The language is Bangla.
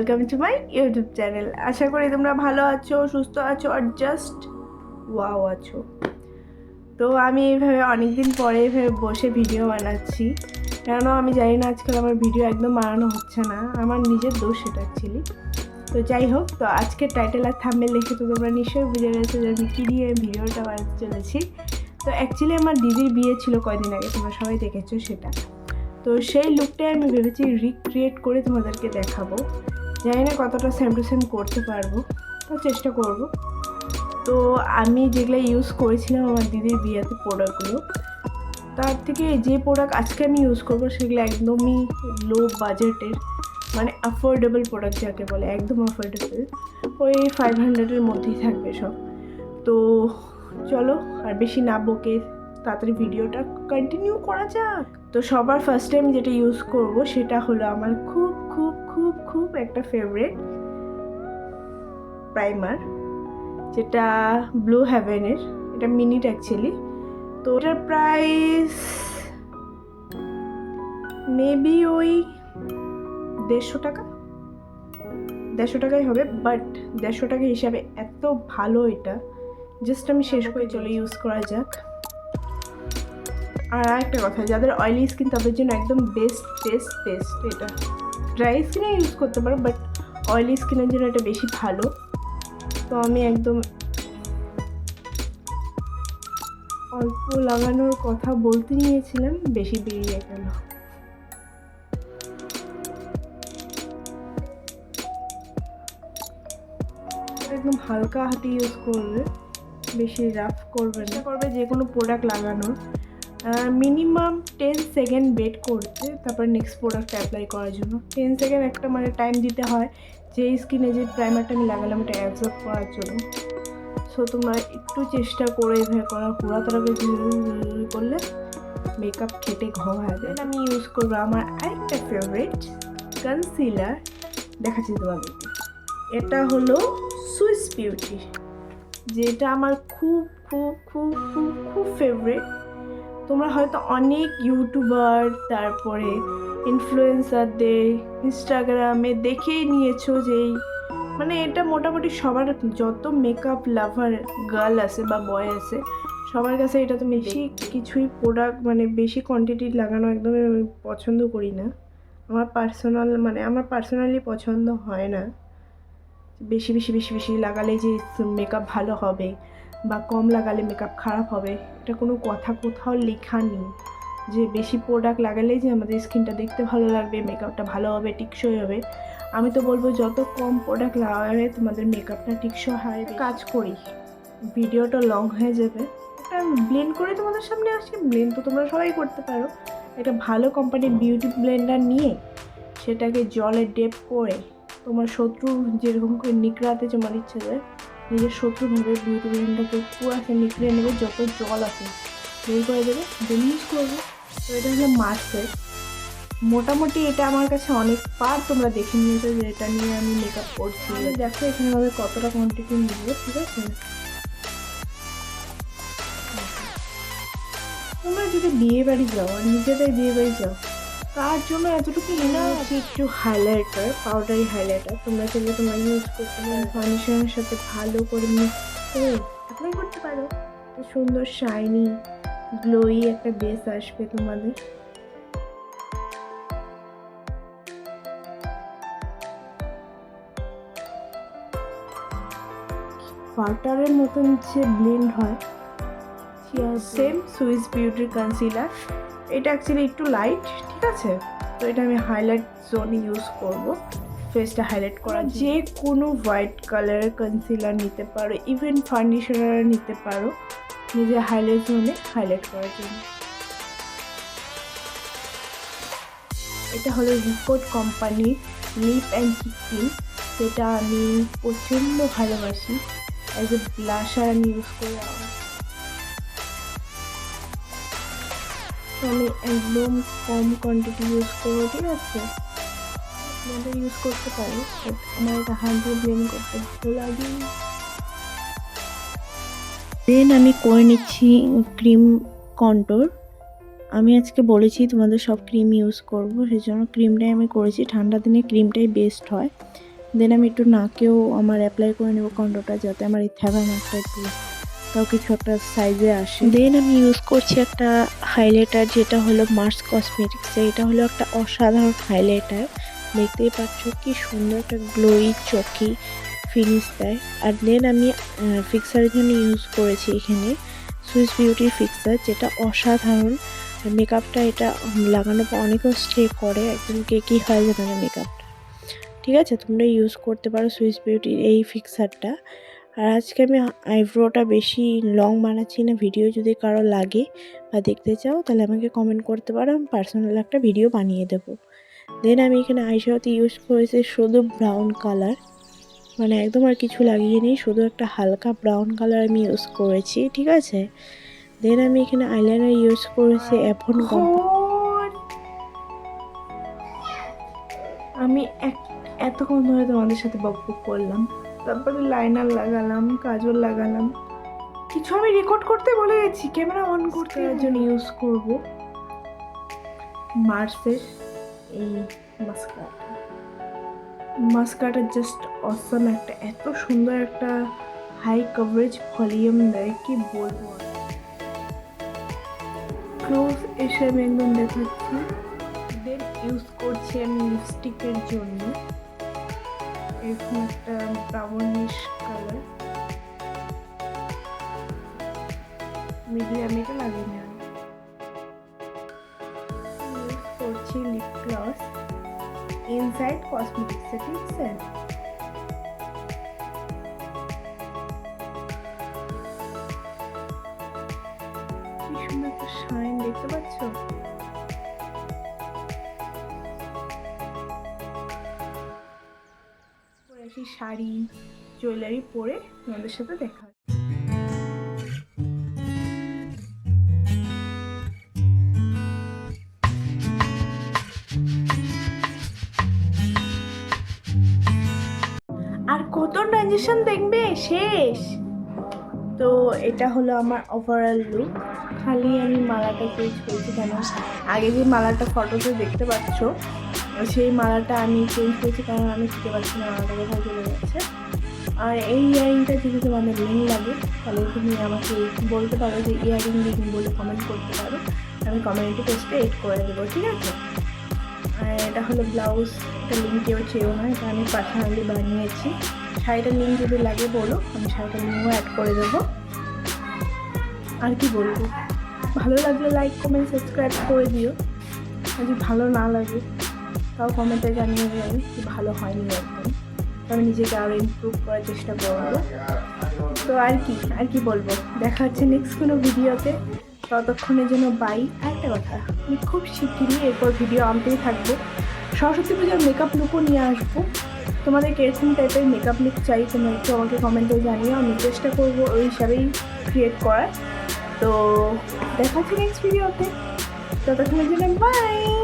Welcome to my YouTube channel আশা করি তোমরা ভালো আছো, সুস্থ আছো আর জাস্ট ওয়াও আছো। তো আমি এইভাবে অনেকদিন পরে এইভাবে বসে ভিডিও বানাচ্ছি। কেন আমি জানি না, আজকাল আমার ভিডিও একদম বানানো হচ্ছে না। আমার নিজের দোষ সেটা অ্যাকচুয়ালি তো যাই হোক, তো আজকে টাইটেল আর থাম্বেল লিখে তো তোমরা নিশ্চয়ই বুঝে গেছো যে আমি কী দিয়ে ভিডিওটা বানাতে চলেছি। তো অ্যাকচুয়ালি আমার দিদির বিয়ে ছিল কয়দিন আগে, তোমরা সবাই দেখেছ সেটা। তো সেই লুকটাই আমি ভেবেছি রিক্রিয়েট করে তোমাদেরকে দেখাবো। জানি না কতটা সেম টু সেম করতে পারব, তো চেষ্টা করব। তো আমি যেগুলো ইউজ করেছিলাম আমার দিদির বিয়েতে প্রোডাক্টগুলো তার থেকে যে প্রোডাক্ট আজকে আমি ইউজ করব সেগুলো একদমই লো বাজেটের মানে অ্যাফোর্ডেবল প্রোডাক্ট যাকে বলে, একদম অ্যাফোর্ডেবল ওই ফাইভ হান্ড্রেডের মধ্যেই থাকবে সব। তো চলো, আর বেশি না বকে তাড়াতাড়ি ভিডিওটা কন্টিনিউ করা যাক। তো সবার ফার্স্ট টাইম যেটা ইউজ করব সেটা হলো আমার খুব খুব খুব একটা ফেভারিট প্রাইমার যেটা ব্লু হ্যাভেনের এটা মিনিট অ্যাকচুয়ালি তো ওটার প্রাইস মেবি ওই দেড়শো টাকা। দেড়শো টাকাই হবে বাট দেড়শো টাকা হিসাবে এত ভালো এটা। জাস্ট আমি শেষ করে চলে ইউজ করা যাক। আর একটা কথা, যাদের অয়েলি স্কিন তাদের জন্য একদম বেস্ট বেস্ট বেস্ট এটা। ড্রাই স্কিনে ইউজ করতে পারো বাট অয়েলি স্কিনের জন্য এটা বেশি ভালো। তো আমি একদম অল্প লাগানোর কথা বলতে নিয়েছিলাম, বেশি বেরিয়ে গেল। একদম হালকা হাতে ইউজ করবে, বেশি রাফ করবে না। করবে যে কোনো প্রোডাক্ট লাগানোর। মিনিমাম টেন সেকেন্ড ওয়েট করতে, তারপর নেক্সট প্রোডাক্ট অ্যাপ্লাই করার জন্য। টেন সেকেন্ড একটা মানে টাইম দিতে হয়, যে স্কিনে যে প্রাইমারটা আমি লাগালাম এটা অ্যাবজর্ব করার জন্য। সো তোমরা একটু চেষ্টা করে এভাবে করা তারাকে করলে মেকআপ খেটে ঘ হয়ে যায়। আমি ইউজ করব আমার আরেকটা ফেভারিট কনসিলার দেখাচ্ছি তোমাদেরকে। এটা হলো সুইস বিউটি যেটা আমার খুব খুব খুব খুব খুব ফেভারিট তোমরা হয়তো অনেক ইউটিউবার, তারপরে ইনফ্লুয়েন্সারদের ইনস্টাগ্রামে দেখেই নিয়েছো যে এই মানে এটা মোটামুটি সবার যত মেকআপ লাভার গার্ল আছে বা বয় আছে, সবার কাছে এটা তো বেশি কিছুই প্রোডাক্ট মানে বেশি কোয়ান্টিটি লাগানো একদমই আমি পছন্দ করি না। আমার পার্সোনাল মানে আমার পার্সোনালি পছন্দ হয় না। বেশি বেশি বেশি বেশি লাগালে যে মেকআপ ভালো হবে। বা কম লাগালে মেকআপ খারাপ হবে এটা কোনো কথা কোথাও লেখা নেই। যে বেশি প্রোডাক্ট লাগালেই যে আমাদের স্কিনটা দেখতে ভালো লাগবে মেকআপটা ভালো হবে টিকসই হবে। আমি তো বলব যত কম প্রোডাক্ট লাগাবে তোমাদের মেকআপটা টিকসই হয়। কাজ করি। ভিডিওটা লং হয়ে যাবে। এটা ব্লেন্ড করে তোমাদের সামনে আসি। ব্লেন্ড তো তোমরা সবাই করতে পারো। একটা ভালো কোম্পানির বিউটি ব্লেন্ডার নিয়ে সেটাকে জলে ডেপ করে তোমার শত্রু যেরকম করে নিকড়াতে তোমার ইচ্ছা যায় নিজের শত্রুভাবে বিউটি ব্লেন্ডারকে পুরো আছে নিকড়ে নেবে যত জল আছে বের করে দেবে দেন ইউজ করবে। তো এটা হলো মার্সের মোটামুটি এটা আমার কাছে অনেক পার তোমরা দেখে নিয়েছো যে এটা নিয়ে আমি মেকআপ করছি। দেখো এখানে হবে কতটা কোয়ান্টিটি নিবো, ঠিক আছে? তোমরা যদি বিয়ে বাড়ি যাও, আর নিজেদের বিয়ে বাড়ি যাও তার জন্য এতটুকু না আছে একটু হাইলাইটার পাউডারি হাইলাইটার তোমরা চাইলে তোমরা ইউজ করতে পারো ফাউন্ডেশনের সাথে ভালো করে মিক্স করে অ্যাপ্লাই করতে পারো। সুন্দর শাইনি গ্লোই একটা বেস আসবে তোমাদের। বাটারের মতন যে ব্লেন্ড হয় সেম সুইস বিউটির কনসিলার এটা অ্যাকচুয়ালি একটু লাইট ঠিক আছে? তো এটা আমি হাইলাইট জোন ইউজ করব। ফেসটা হাইলাইট করা যে কোনো হোয়াইট কালারের কনসিলার নিতে পারো ইভেন ফাউন্ডেশনার নিতে পারো। নিজের হাইলাইট জোনে হাইলাইট করার জন্য। এটা হলো রিপোর্ট কোম্পানির লিপ অ্যান্ড ক্রিম যেটা আমি প্রচণ্ড ভালোবাসি। অ্যাজ এ ব্লাশার আমি ইউজ করি। আমি একদম কম কোয়ান্টিটি ইউজ করব, ঠিক আছে? আপনাদের ইউজ করতে পারি বাট আমার এটা হাত দিয়ে করতে ভালো লাগে। দেন আমি করে নিচ্ছি ক্রিম কন্টোর আমি আজকে বলেছি তোমাদের সব ক্রিম ইউজ করব সেই জন্য ক্রিমটাই আমি করেছি। ঠান্ডা দিনে ক্রিমটাই বেস্ট হয়। দেন আমি একটু নাকেও আমার অ্যাপ্লাই করে নেব কন্ডোটা যাতে আমার এই থ্যাবা মার্কটা একটু তাও কিছু একটা সাইজে আসে। দেন আমি ইউজ করছি একটা হাইলাইটার যেটা হলো মার্স কসমেটিক্স এটা হলো একটা অসাধারণ হাইলাইটার দেখতেই পাচ্ছ কি সুন্দর একটা গ্লোই চকি ফিনিশ দেয়। আর দেন আমি ফিক্সারের জন্য ইউজ করেছি এখানে সুইস বিউটির ফিক্সার যেটা অসাধারণ। মেকআপটা এটা লাগানোর পর অনেকেও স্টে করে। একদম কে কী হয় না মেকআপটা ঠিক আছে? তোমরা ইউজ করতে পারো সুইস বিউটির এই ফিক্সারটা আর আজকে আমি আইব্রোটা বেশি লং বানাচ্ছি না ভিডিও যদি কারও লাগে বা দেখতে চাও, তাহলে আমাকে কমেন্ট করতে পারো, আমি পার্সোনাল একটা ভিডিও বানিয়ে দেবো। দেন আমি এখানে আইশ্যাডোতে ইউজ করেছি শুধু ব্রাউন কালার মানে একদম আর কিছু লাগিয়ে নিই, শুধু একটা হালকা ব্রাউন কালার আমি ইউজ করেছি, ঠিক আছে? দেন আমি এখানে আইলাইনার ইউজ করেছি অ্যাফন আমি এক এতক্ষণ ধরে তোমাদের সাথে বকবক করলাম। তারপরে লাইনার লাগালাম কাজল লাগালাম। কিছু আমি রেকর্ড করতে বলে গেছি ক্যামেরা অন করতে জন্য ইউজ করব। মার্সের এই মাস্কাটা মাস্কাটা জাস্ট অসম একটা এত সুন্দর একটা হাই কভারেজ ভলিউম দেয় কি বলব ক্লোজ এসে আমি একদম দেখাচ্ছি। দেন ইউজ করছি আমি লিপস্টিকের জন্য। এরকম একটা ব্রাউনিশ কালার মিডিয়াম এটা লাগিয়ে ইউজ করছি লিপ গ্লস ইনসাইড কসমেটিক্স ঠিক আছে? কি সুন্দর একটা শাইন দেখতে পাচ্ছ? শাড়ি জুয়েলারি পরে তোমাদের সাথে দেখা। আর কত ট্রানজেকশন দেখবে? শেষ। তো এটা হলো আমার ওভারঅল লুক খালি আমি মালাটা চেঞ্জ করেছি কেন? আগে যে মালাটা ফটোতে দেখতে পাচ্ছ, সেই মালাটা আমি চেঞ্জ করেছি কারণ আমি খুঁজে পাচ্ছি না, মালাটা কোথায় চলে গেছে। আর এই ইয়ারিংটা যদি তোমাদের লিঙ্ক লাগে, তাহলে তুমি আমাকে বলতে পারো যে ইয়ারিং লিঙ্ক বলে কমেন্ট করতে পারো। আমি কমিউনিটি পোস্টে এড করে দেবো, ঠিক আছে? আর এটা হলো ব্লাউজ এটা লিঙ্ক কেউ চেয়েও না, এটা আমি পার্সোনালি বানিয়েছি। শাড়িটার লিঙ্ক যদি লাগে বলো, আমি শাড়িটার লিঙ্কও অ্যাড করে দেবো। আর কি বলব? ভালো লাগলে লাইক কমেন্ট সাবস্ক্রাইব করে দিও। যদি ভালো না লাগে, তাও কমেন্টে জানিয়ে দেবে যে ভালো হয়নি একদম। আমি নিজেকে আরও ইমপ্রুভ করার চেষ্টা করব। তো আর কি আর কি বলব? দেখা হচ্ছে নেক্সট কোনো ভিডিওতে ততক্ষণের জন্য বাই একটা কথা, আমি খুব শিগগিরই এরপর ভিডিও আনতেই থাকব। সরস্বতী পূজার মেকআপ লুকও নিয়ে আসব। তোমাদের কীরকম টাইপের মেকআপ লুক চাই, তোমরা একটু আমাকে কমেন্টে জানিও। আমি চেষ্টা করব ওই হিসাবেই ক্রিয়েট করার। তো দেখা হচ্ছে নেক্সট ভিডিওতে ততক্ষণের জন্য বাই